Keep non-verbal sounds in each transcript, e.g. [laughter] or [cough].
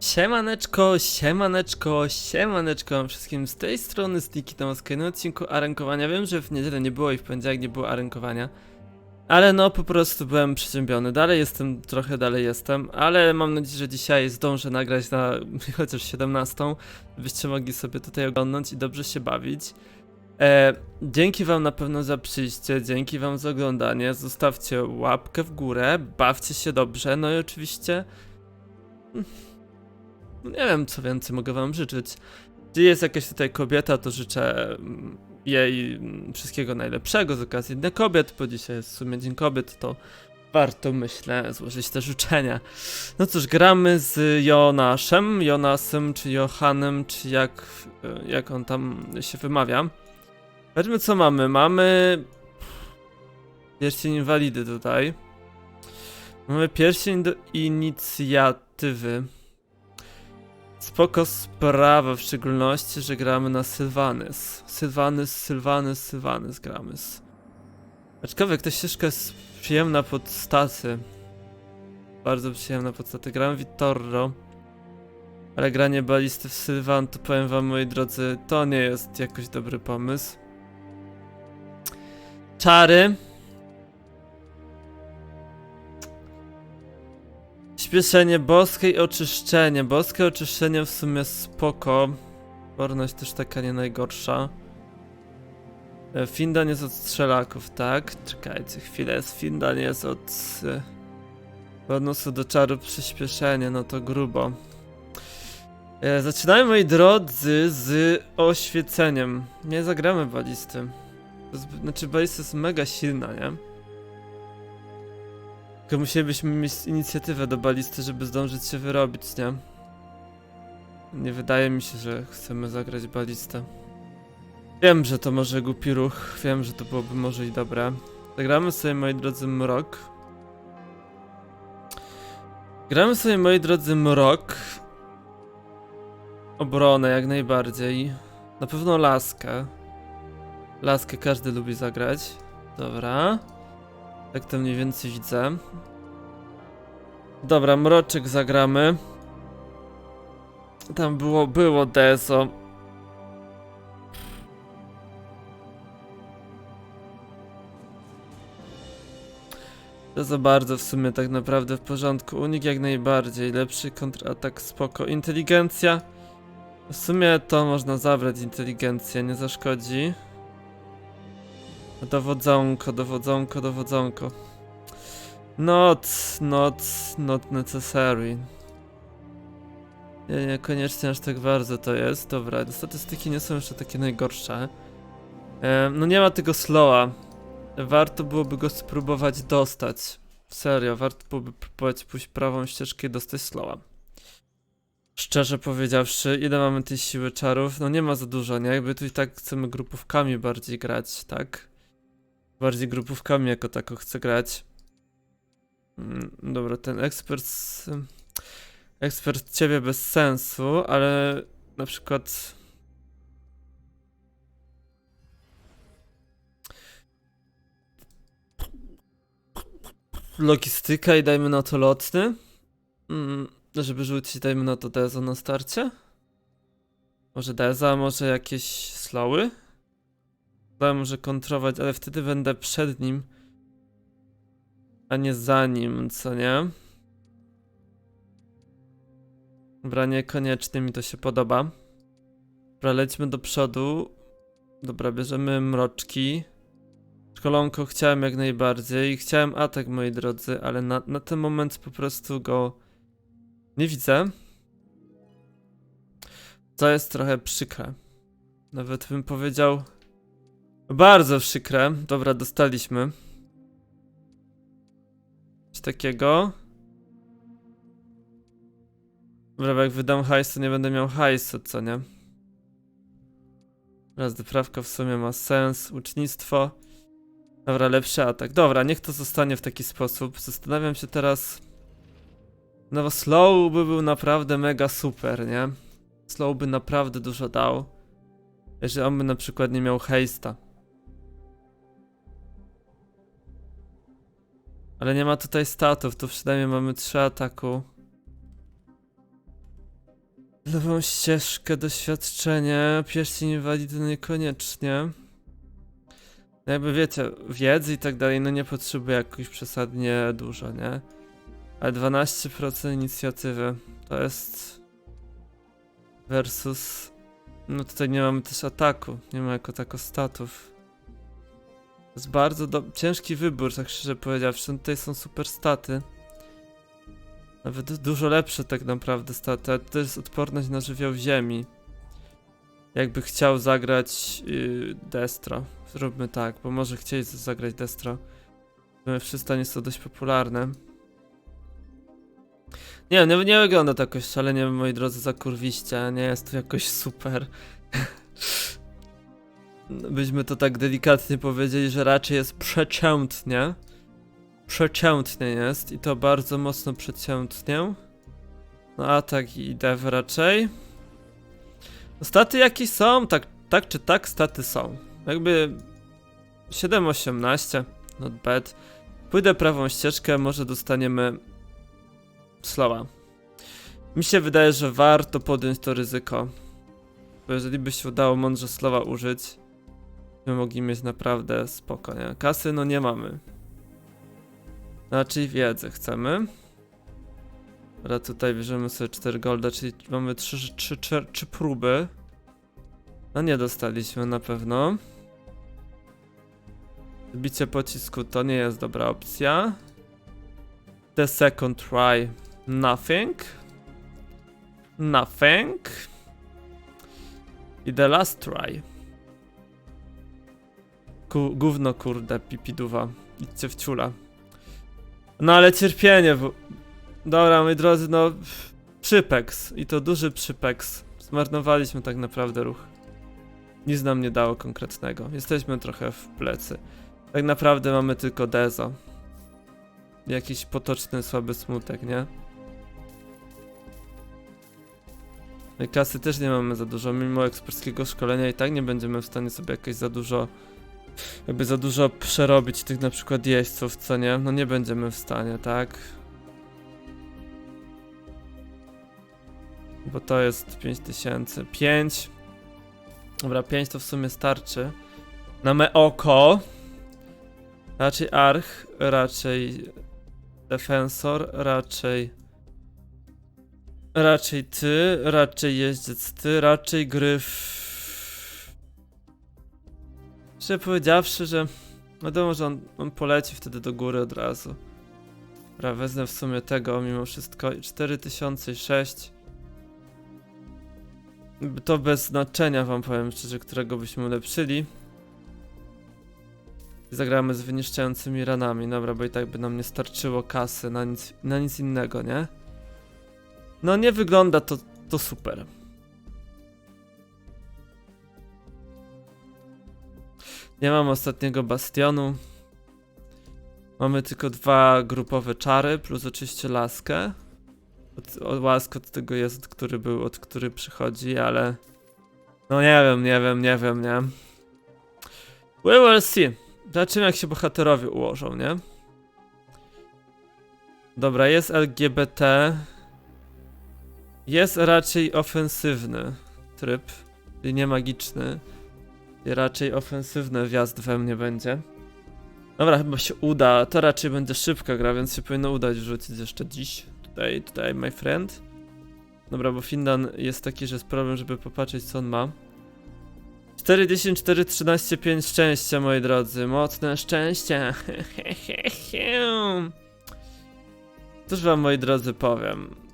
Siemaneczko, siemaneczko, siemaneczko wszystkim z tej strony Sticky na kolejnym odcinku arankowania. Wiem, że w niedzielę nie było i w poniedziałek nie było arankowania. Ale no, po prostu byłem przyziębiony. Dalej jestem, trochę dalej jestem, ale mam nadzieję, że dzisiaj zdążę nagrać na [laughs] chociaż 17, byście mogli sobie tutaj oglądać i dobrze się bawić. E, dzięki wam na pewno za przyjście, dzięki wam za oglądanie. Zostawcie łapkę w górę, bawcie się dobrze, no i oczywiście... Nie wiem, co więcej mogę wam życzyć. Jeśli jest jakaś tutaj kobieta, to życzę mm, jej mm, wszystkiego najlepszego z okazji Dnia Kobiet, bo dzisiaj jest w sumie Dzień Kobiet, to warto, myślę, złożyć te życzenia. No cóż, gramy z Jonaszem, Jonasem, czy Johanem, czy jak, e, jak on tam się wymawia. Zobaczmy, co mamy. Mamy... Pierścień inwalidy tutaj. Mamy pierścień do inicjatywy. Spoko sprawa, w szczególności, że gramy na Sylvanus. Sylvanus, Sylvanus, Sylvanus gramy. Aczkolwiek ta ścieżka jest przyjemna pod staty. Bardzo przyjemna pod staty. Gram Vittorro. Ale granie balisty w Sylvan, to powiem wam, moi drodzy, to nie jest jakoś dobry pomysł. Czary. Śpieszenie boskie i oczyszczenie. Boskie oczyszczenie w sumie spoko. Porność też taka nie najgorsza. E, Findan jest od strzelaków, tak? Czekajcie chwilę, Findan jest od... e, Bonusu do czaru przyspieszenie, no to grubo. E, Zaczynamy moi drodzy z oświeceniem. Nie zagramy balisty. Znaczy balista jest mega silna, nie? Tylko musielibyśmy mieć inicjatywę do balisty, żeby zdążyć się wyrobić, nie? Nie wydaje mi się, że chcemy zagrać balistę. Wiem, że to może głupi ruch, wiem, że to byłoby może i dobre. Zagramy sobie, moi drodzy, mrok. Gramy sobie, moi drodzy, mrok. Obronę jak najbardziej. Na pewno laskę. Laskę każdy lubi zagrać. Dobra. Tak to mniej więcej widzę. Dobra, mroczek zagramy. Tam było, było Dezo. To za bardzo w sumie tak naprawdę w porządku. Unik jak najbardziej. Lepszy kontratak spoko. Inteligencja. W sumie to można zabrać inteligencję, nie zaszkodzi. Dowodzonko, dowodzonko, dowodzonko. Not, not, not necessary. Nie, niekoniecznie aż tak bardzo to jest. Dobra, statystyki nie są jeszcze takie najgorsze. Em, no nie ma tego slowa. Warto byłoby go spróbować dostać. Serio, warto byłoby próbować pójść prawą ścieżkę i dostać slowa. Szczerze powiedziawszy, ile mamy tej siły czarów? No nie ma za dużo, nie? Jakby tu i tak chcemy grupówkami bardziej grać, tak? Bardziej grupówkami jako tako chcę grać. Mm, Dobra, ten ekspert. Ekspert ciebie bez sensu, ale na przykład. Logistyka i dajmy na to lotny. Mm, żeby rzucić, dajmy na to Dezo na starcie. Może Deza, może jakieś slowy? Chyba może kontrować, ale wtedy będę przed nim, a nie za nim, co nie? Dobra, niekoniecznie mi to się podoba. Dobra, lećmy do przodu. Dobra, bierzemy mroczki. Szkolonko chciałem jak najbardziej. Chciałem atak, moi drodzy, ale na, na ten moment po prostu go nie widzę. To jest trochę przykre. Nawet bym powiedział... Bardzo przykre. Dobra, dostaliśmy. Coś takiego. Dobra, jak wydam hajs, to nie będę miał hajsu, co nie? Raz doprawka w sumie ma sens. Ucznictwo. Dobra, lepszy atak. Dobra, niech to zostanie w taki sposób. Zastanawiam się teraz... No bo slow by był naprawdę mega super, nie? Slow by naprawdę dużo dał. Jeżeli on by na przykład nie miał hejsta. Ale nie ma tutaj statów, tu przynajmniej mamy trzy ataku. Nową ścieżkę, doświadczenie, pierścień inwalidy no niekoniecznie. No Jakby wiecie, wiedzy i tak dalej, no nie potrzebuję jakoś przesadnie dużo, nie? Ale 12% inicjatywy to jest versus no tutaj nie mamy też ataku, nie ma jako tako statów. Jest bardzo do... ciężki wybór, tak szczerze powiedziawszy. No Tutaj są super staty. Nawet dużo lepsze tak naprawdę staty, ale to jest odporność na żywioł ziemi. Jakby chciał zagrać yy, Destro. Zróbmy tak, bo może chcieć zagrać Destro. W przystanie są dość popularne. Nie, nie, nie wygląda to jakoś szalenie, moi drodzy, zakurwiście. Nie jest to jakoś super. [laughs] Byśmy to tak delikatnie powiedzieli, że raczej jest przeciętnie. Przeciętnie jest i to bardzo mocno przeciętnie. No atak i dev raczej. No, Staty jakieś są, tak, tak czy tak staty są. Jakby 7-18, not bad. Pójdę prawą ścieżkę, może dostaniemy slowa. Mi się wydaje, że warto podjąć to ryzyko. Bo jeżeli by się udało mądrze slowa użyć, my mogli mieć naprawdę spoko, nie? Kasy no nie mamy. Raczej wiedzę chcemy. Dobra, tutaj bierzemy sobie 4 golda, czyli mamy 3, 3, 3, 3 próby. No nie dostaliśmy na pewno. Bicie pocisku to nie jest dobra opcja. The second try. Nothing. Nothing. I the last try. Ku, gówno kurde, pipiduwa. Idźcie w ciula. No ale cierpienie, bo... Dobra, moi drodzy, no... Przypeks. I to duży przypeks. Zmarnowaliśmy tak naprawdę ruch. Nic nam nie dało konkretnego. Jesteśmy trochę w plecy. Tak naprawdę mamy tylko Dezo. Jakiś potoczny, słaby smutek, nie? No Kasy też nie mamy za dużo, mimo eksperckiego szkolenia i tak nie będziemy w stanie sobie jakoś za dużo jakby za dużo przerobić tych na przykład jeźdźców, co nie? No nie będziemy w stanie, tak? Bo to jest 5000. 5. Dobra, 5 to w sumie starczy. Na me oko. Raczej arch, raczej defensor, raczej raczej ty, raczej jeździec ty, raczej gryf. Szczerze powiedziawszy, że wiadomo, że on, on poleci wtedy do góry od razu. Dobra, wezmę w sumie tego mimo wszystko. 4006. To bez znaczenia wam powiem szczerze, którego byśmy ulepszyli. Zagramy z wyniszczającymi ranami, dobra, bo i tak by nam nie starczyło kasy na nic, na nic innego, nie? No nie wygląda to, to super. Nie mam ostatniego bastionu. Mamy tylko dwa grupowe czary, plus oczywiście laskę. Od, od od tego jest, który był, od który przychodzi, ale... No nie wiem, nie wiem, nie wiem, nie. We will see. Zobaczymy jak się bohaterowie ułożą, nie? Dobra, jest LGBT. Jest raczej ofensywny tryb, czyli nie magiczny. Raczej ofensywny wjazd we mnie będzie. Dobra, chyba się uda. To raczej będzie szybka gra, więc się powinno udać wrzucić jeszcze dziś. Tutaj, tutaj, my friend. Dobra, bo Findan jest taki, że jest problem, żeby popatrzeć co on ma. 4, 10, 4, 13, 5 szczęścia, moi drodzy. Mocne szczęście. [laughs] Cóż wam, moi drodzy, powiem.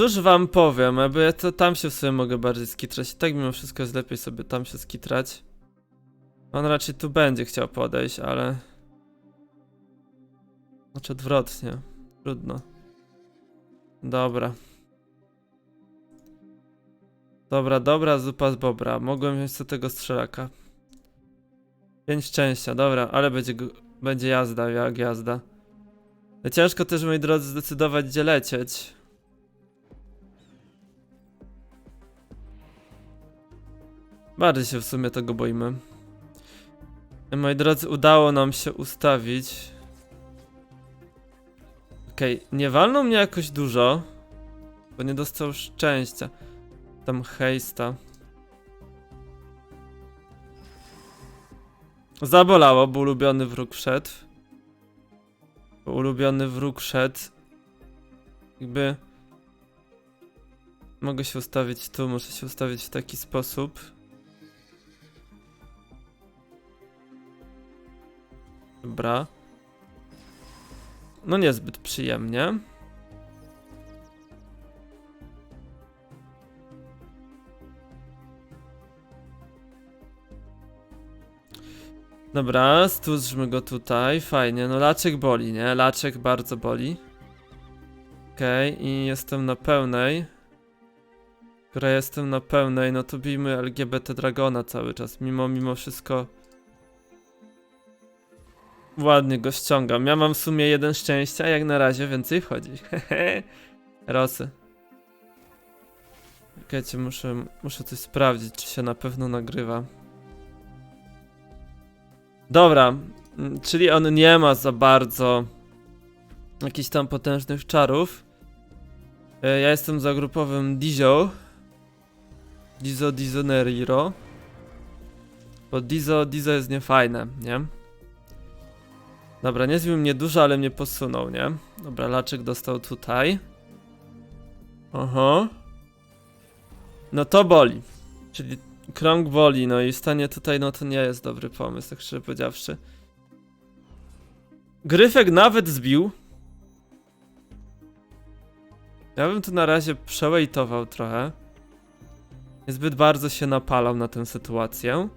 Cóż wam powiem, aby ja to tam się w sobie mogę bardziej skitrać. I tak mimo wszystko jest lepiej sobie tam się skitrać. On raczej tu będzie chciał podejść, ale... Znaczy odwrotnie. Trudno. Dobra. Dobra, dobra, zupa z bobra. Mogłem wziąć sobie tego strzelaka. Pięć szczęścia, dobra, ale będzie, będzie jazda, jak jazda. Ciężko też, moi drodzy, zdecydować, gdzie lecieć. Bardziej się w sumie tego boimy. Moi drodzy, udało nam się ustawić Okej, nie walnął mnie jakoś dużo, bo nie dostał szczęścia. Tam hejsta. Zabolało, bo ulubiony wróg wszedł. Bo ulubiony wróg wszedł. Jakby... Mogę się ustawić tu, muszę się ustawić w taki sposób. Dobra. No niezbyt przyjemnie. Dobra, stłuczmy go tutaj, fajnie, no laczek boli, nie? Laczek bardzo boli. Okej, i jestem na pełnej. Która jestem na pełnej, no to bijmy LGBT Dragona cały czas, mimo, mimo wszystko. Ładnie go ściągam. Ja mam w sumie jeden szczęścia, jak na razie więcej wchodzi. [laughs] Rosy. Czekajcie, muszę, muszę coś sprawdzić, czy się na pewno nagrywa. Dobra, mm, czyli on nie ma za bardzo jakichś tam potężnych czarów. E, Ja jestem za grupowym Dizio. Dizo Dizoneriro. Bo Dizo, Dizo jest niefajne, nie? Dobra, nie zbił mnie dużo, ale mnie posunął, nie? Dobra, Laczek dostał tutaj. Aha. No to boli. Czyli krąg boli, no i stanie tutaj, no to nie jest dobry pomysł, tak szczerze powiedziawszy. Gryfek nawet zbił. Ja bym tu na razie przełejtował trochę. Niezbyt bardzo się napalał na tę sytuację.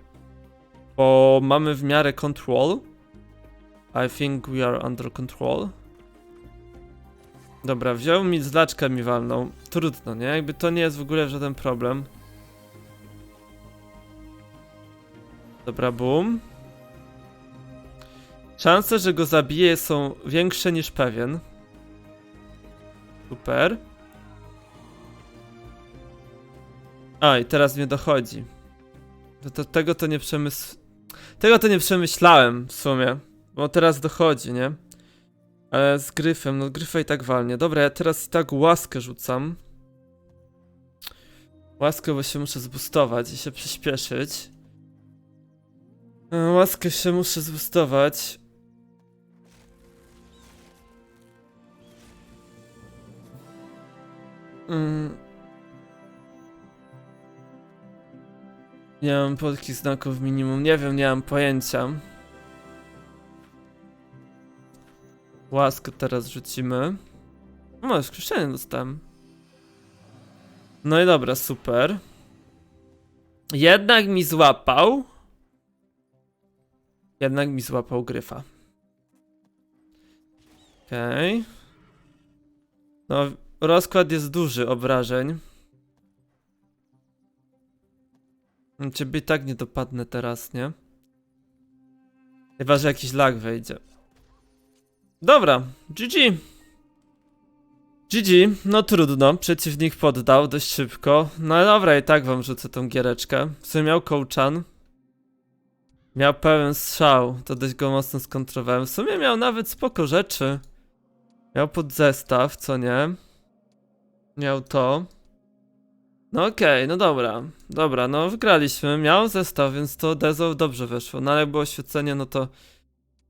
Bo mamy w miarę control. I think we are under control. Dobra, wziął mi zlaczkę mi walnął. Trudno, nie? Jakby to nie jest w ogóle żaden problem. Dobra, boom. Szanse, że go zabiję są większe niż pewien. Super. A, i teraz mnie dochodzi. To, to, tego to nie przemysł... Tego to nie przemyślałem w sumie. Bo teraz dochodzi, nie? Ale z gryfem, no gryfa i tak walnie. Dobra, ja teraz i tak łaskę rzucam. Łaskę, bo się muszę zbustować i się przyspieszyć. E, Łaskę się muszę zbustować. Mm. Nie mam polskich znaków minimum, nie wiem, nie mam pojęcia. Łaskę teraz rzucimy. No, skrzeszenie dostałem. No i dobra, super. Jednak mi złapał. Jednak mi złapał gryfa. Okej. Okay. No, rozkład jest duży obrażeń. Ciebie i tak nie dopadnę teraz, nie? Chyba, że jakiś lag wejdzie. Dobra, GG. GG, no trudno, przeciwnik poddał dość szybko. No dobra, i tak wam rzucę tą giereczkę. W sumie miał kołczan. Miał pełen strzał, to dość go mocno skontrowałem. W sumie miał nawet spoko rzeczy. Miał pod zestaw, co nie? Miał to. No okej, no dobra. Dobra, no wygraliśmy. Miał zestaw, więc to Dezo dobrze weszło. No ale było oświecenie, no to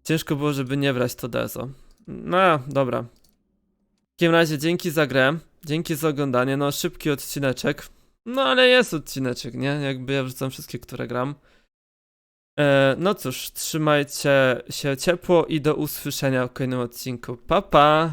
ciężko było, żeby nie brać to Dezo. No, dobra. W takim razie dzięki za grę. Dzięki za oglądanie. No, szybki odcineczek. No, ale jest odcineczek, nie? Jakby ja wrzucam wszystkie, które gram. E, no cóż, trzymajcie się ciepło i do usłyszenia w kolejnym odcinku. Pa, pa!